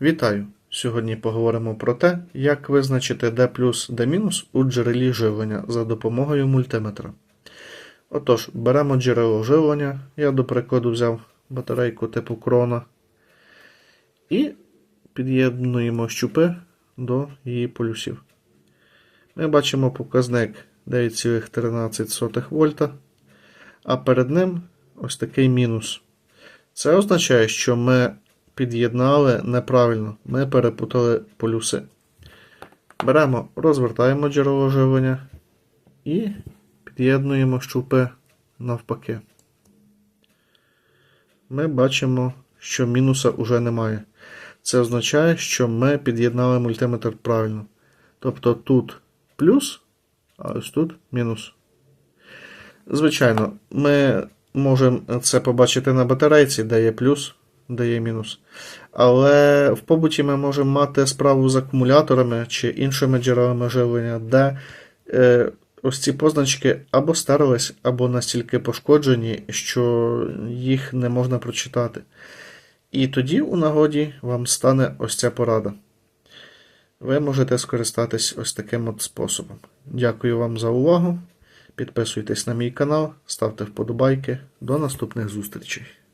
Вітаю! Сьогодні поговоримо про те, як визначити D D мінус у джерелі живлення за допомогою мультиметра. Отож, беремо джерело живлення. Я, до прикладу, взяв батарейку типу крона і під'єднуємо щупи до її полюсів. Ми бачимо показник 9,13 вольта, а перед ним ось такий мінус. Це означає, що ми під'єднали неправильно, ми перепутали полюси. Беремо, розвертаємо джерело живлення і під'єднуємо щупи навпаки. Ми бачимо, що мінуса вже немає. Це означає, що ми під'єднали мультиметр правильно. Тобто тут плюс, а ось тут мінус. Звичайно, ми можемо це побачити на батарейці, де є плюс, де є мінус. Але в побуті ми можемо мати справу з акумуляторами чи іншими джерелами живлення, де е, ось ці позначки або стерлись, або настільки пошкоджені, що їх не можна прочитати. І тоді у нагоді вам стане ось ця порада. Ви можете скористатись ось таким от способом. Дякую вам за увагу. Підписуйтесь на мій канал, ставте вподобайки. До наступних зустрічей.